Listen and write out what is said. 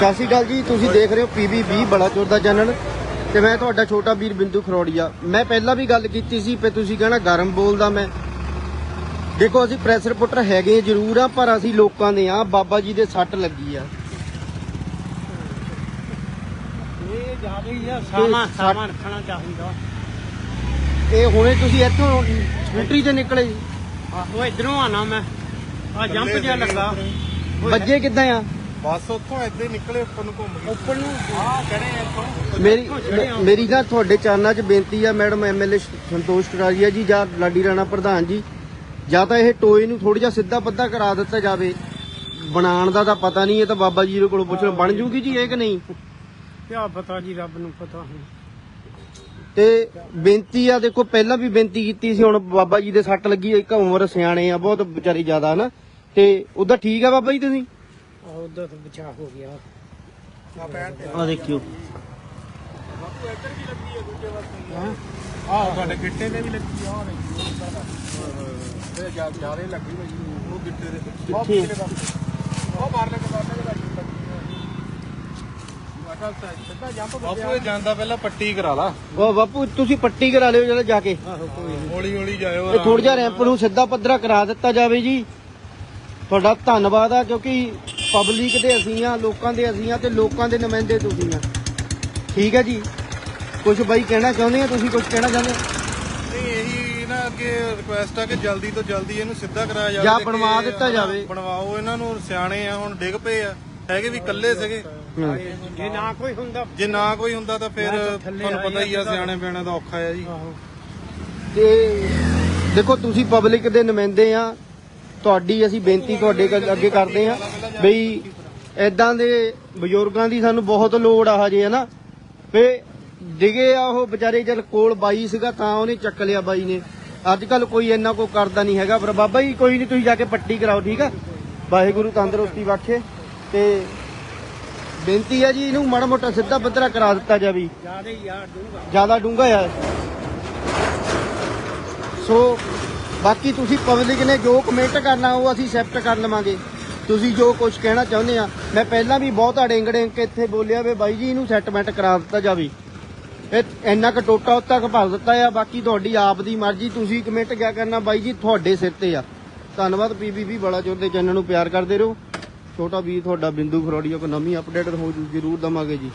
ਸਤਿ ਸ਼੍ਰੀ ਅਕਾਲ ਜੀ ਤੁਸੀਂ ਦੇਖ ਰਹੇ ਹੋ ਪੀਬੀ 20 ਬਲਾਚੌਰ ਦਾ ਚੈਨਲ ਤੇ ਮੈਂ ਤੁਹਾਡਾ ਛੋਟਾ ਵੀਰ ਬਿੰਦੂ ਖਰੋੜੀਆ। ਮੈਂ ਪਹਿਲਾਂ ਵੀ ਗੱਲ ਕੀਤੀ ਸੀ ਕਿ ਤੁਸੀਂ ਕਹਿਣਾ ਗਰਮ ਬੋਲਦਾ ਮੈਂ। ਦੇਖੋ ਅਸੀਂ ਪ੍ਰੈਸ ਰਿਪੋਰਟਰ ਹੈਗੇ ਜ਼ਰੂਰ ਆ ਪਰ ਅਸੀਂ ਲੋਕਾਂ ਦੇ ਆ ਬਾਬਾ ਜੀ ਦੇ ਸੱਟ ਲੱਗੀ ਆ। ਇਹ ਜ਼ਿਆਦਾ ਹੀ ਆ ਸਾਮਾਨ ਸੱਟ- ਸਾਮਾਨ ਰੱਖਣਾ ਚਾਹੀਦਾ। ਇਹ ਹੁਣੇ ਤੁਸੀਂ ਇੱਥੋਂ ਸਕੂਟਰੀ ਤੇ ਨਿਕਲੇ ਜੀ। ਉਹ ਇਧਰੋਂ ਆਣਾ ਮੈਂ। ਆ ਜੰਪ ਜਿਹਾ ਲੱਗਾ। ਵੱਜੇ ਕਿੱਦਾਂ ਆ? ਬਸ ਉੱਥੋਂ ਹੀ ਨਿਕਲੇ ਉੱਪਰ ਨੂੰ ਘੁੰਮ ਗਏ। ਉੱਪਰ ਨੂੰ? ਆ ਚੜੇ ਇੱਥੋਂ ਮੇਰੀ ਮੇਰੀ ਨਾ ਤੁਹਾਡੇ ਚਰਨਾਂ 'ਚ ਬੇਨਤੀ ਆ ਮੈਡਮ ਐਮਐਲਏ ਸੰਤੋਸ਼ ਕਰਾਰੀਆ ਜੀ ਜਾਂ ਲਾਡੀ ਰਾਣਾ ਪ੍ਰਧਾਨ ਜੀ। ਜਾਂ ਤਾਂ ਇਹ ਟੋਏ ਨੂੰ ਥੋੜਾ ਜਿਹਾ ਸਿੱਧਾ ਪੱਧਾ ਕਰਾ ਦਿੱਤਾ ਜਾਵੇ। ਬਣਾਉਣ ਦਾ ਤਾਂ ਪਤਾ ਨਹੀਂ ਇਹ ਤਾਂ ਬਾਬਾ ਜੀ ਦੇ ਕੋਲੋਂ ਪੁੱਛ ਲਓ ਬਣ ਜੂਗੀ ਜੀ ਇਹ ਕਿ ਨਹੀਂ? ਕਿਆ ਪਤਾ ਜੀ ਰੱਬ ਨੂੰ ਪਤਾ ਹੁਣ। ਤੇ ਬੇਨਤੀ ਆ ਦੇਖੋ ਪਹਿਲਾਂ ਵੀ ਬੇਨਤੀ ਕੀਤੀ ਸੀ ਹੁਣ ਬਾਬਾ ਜੀ ਦੇ ਸੱਟ ਲੱਗੀ ਇੱਕ ਉਮਰ ਸਿਆਣੇ ਆ ਬਹੁਤ ਵਿਚਾਰੀ ਜ਼ਿਆਦਾ ਨਾ ਤੇ ਉਹਦਾ ਠੀਕ ਆ ਬਾਬਾ ਜੀ ਤੁਸੀਂ? ਉਧਰ ਤੋਂ ਬਚਾ ਹੋ ਗਿਆ। ਆ ਪੈਣ ਤੇ। ਆ ਦੇਖਿਓ। ਆ ਤੁਹਾਡੇ ਗਿੱਟੇ ਤੇ ਵੀ ਲੱਗੀ ਆ ਨਹੀਂ ਤੇ ਜ਼ਿਆਦਾ ਲੱਗੀ ਹੋਈ ਉਹ ਗਿੱਟੇ ਦੇ ਉਹ ਕਿੱਥੇ? ਪਿਛਲੇ ਪਾਸੇ। ਉਹ ਮਾਰ ਲੈ ਕੇ ਬਾਹਰ ਲੱਗੀ ਬਾਪੂ ਇਹ ਜਾਂਦਾ ਪਹਿਲਾਂ ਪੱਟੀ ਕਰਾ ਲਾ। ਉਹ ਬਾਪੂ ਤੁਸੀਂ ਪੱਟੀ ਕਰਾ ਲਿਓ ਜਰਾ ਜਾ ਕੇ। ਆਹੋ। ਹੌਲੀ ਹੌਲੀ ਜਾਇਓ ਇਹ ਥੋੜਾ ਜਿਹਾ ਰੈਂਪ ਨੂੰ ਸਿੱਧਾ ਪੱਧਰਾ ਕਰਾ ਦਿੱਤਾ ਜਾਵੇ ਜੀ। ਤੁਹਾਡਾ ਧੰਨਵਾਦ ਆ ਕਿਉਂਕਿ ਪਬਲਿਕ ਦੇ ਅਸੀਂ ਆ ਲੋਕਾਂ ਦੇ ਅਸੀਂ ਆ ਤੇ ਲੋਕਾਂ ਦੇ ਨੁਮਾਇੰਦੇ ਤੁਸੀਂ ਆ। ਠੀਕ ਹੈ ਜੀ? ਕੁਝ ਬਾਈ ਕਹਿਣਾ ਚਾਹੁੰਦੇ ਆ? ਤੁਸੀਂ ਕੁਝ ਕਹਿਣਾ ਚਾਹੁੰਦੇ? ਨਹੀਂ ਇਹੀ ਨਾ ਕਿ ਰਿਕੁਐਸਟ ਆ ਕਿ ਜਲਦੀ ਤੋਂ ਜਲਦੀ ਇਹਨੂੰ ਸਿੱਧਾ ਕਰਾਇਆ ਜਾਵੇ ਜਾਂ ਬਣਵਾ ਦਿੱਤਾ ਜਾਵੇ। ਬਣਵਾਓ। ਇਹਨਾਂ ਨੂੰ ਸਿਆਣੇ ਆ ਹੁਣ ਡਿੱਗ ਪਏ ਆ। ਹੈਗੇ ਵੀ ਇਕੱਲੇ ਸੀਗੇ। ਜੇ ਨਾ ਕੋਈ ਹੁੰਦਾ ਜੇ ਨਾ ਕੋਈ ਹੁੰਦਾ ਤਾਂ ਫਿਰ ਤੁਹਾਨੂੰ ਪਤਾ ਹੀ ਆ ਸਿਆਣੇ ਬਿਆਣੇ ਦਾ ਔਖਾ ਆ ਜੀ। ਆਹੋ। ਤੇ ਦੇਖੋ ਤੁਸੀਂ ਪਬਲਿਕ ਦੇ ਨੁਮਾਇੰਦੇ ਆ। ਤੁਹਾਡੀ ਅਸੀਂ ਬੇਨਤੀ ਤੁਹਾਡੇ ਅੱਗੇ- ਅੱਗੇ ਕਰਦੇ ਆ ਬਈ ਐਦਾਂ ਦੇ ਬਜ਼ੁਰਗਾਂ ਦੀ ਸਾਨੂੰ ਬਹੁਤ ਲੋੜ ਆ ਹਜੇ ਹਨਾ? ਵੇ ਡਿਗੇ ਆ ਉਹ ਵਿਚਾਰੇ ਜਦ ਕੋਲ ਬਾਈ ਸੀਗਾ ਤਾਂ ਉਹਨੇ ਚੱਕ ਲਿਆ ਬਾਈ ਨੇ। ਅੱਜ ਕੱਲ ਕੋਈ ਇੰਨਾ ਕੋ ਕਰਦਾ ਨਹੀਂ ਹੈਗਾ ਪਰ ਬਾਬਾ ਜੀ ਕੋਈ ਨਹੀਂ ਤੁਸੀਂ ਜਾ ਕੇ ਪੱਟੀ ਕਰਾਓ ਠੀਕ ਆ? ਵਾਹਿਗੁਰੂ ਤੰਦਰੁਸਤੀ ਬਖਸ਼ੇ। ਤੇ ਬੇਨਤੀ ਆ ਜੀ ਇਹਨੂੰ ਮਾੜਾ ਮੋਟਾ ਸਿੱਧਾ ਪੱਧਰਾ ਕਰਾ ਦਿੱਤਾ ਜਾਵੇ। ਜ਼ਿਆਦਾ ਹੀ ਯਾਰ ਦੂੰਗਾ ਜ਼ਿਆਦਾ ਡੂੰਘਾ ਆ। ਸੋ ਬਾਕੀ ਤੁਸੀਂ ਪਬਲਿਕ ਨੇ ਜੋ ਕਮੈਂਟ ਕਰਨਾ ਉਹ ਅਸੀਂ ਐਕਸੈਪਟ ਕਰ ਲਵਾਂਗੇ। ਤੁਸੀਂ ਜੋ ਕੁਝ ਕਹਿਣਾ ਚਾਹੁੰਦੇ ਆ। ਮੈਂ ਪਹਿਲਾਂ ਵੀ ਬਹੁਤ ਅੜਿੰਗ ਡਿੰਗ ਕੇ ਇੱਥੇ ਬੋਲਿਆ ਵੇ ਬਾਈ ਜੀ, ਇਹਨੂੰ ਸੈਟਲਮੈਂਟ ਕਰਾ ਦਿੱਤਾ ਜਾਵੇ। ਇਹ ਇੰਨਾ ਕੁ ਟੋਟਾ ਉੱਤ ਤੱਕ ਭਰ ਦਿੱਤਾ ਆ। ਬਾਕੀ ਤੁਹਾਡੀ ਆਪ ਦੀ ਮਰਜ਼ੀ। ਤੁਸੀਂ ਕਮੈਂਟ ਕਿਆ ਕਰਨਾ? ਬਾਈ ਜੀ, ਤੁਹਾਡੇ ਸਿਰ ਤੇ ਆ। ਧੰਨਵਾਦ ਪੀਬੀਬੀ ਬੜਾ ਚੋਰ ਦੇ ਚੈਨਲ ਨੂੰ ਪਿਆਰ ਕਰਦੇ ਰਹੋ। ਛੋਟਾ ਵੀ ਤੁਹਾਡਾ ਬਿੰਦੂ ਖਰੋੜੀਆ ਕੋ ਨਵੀਂ ਅਪਡੇਟ ਹੋ ਜੂ। ਜ਼ਰੂਰ ਦਵਾਂਗੇ ਜੀ।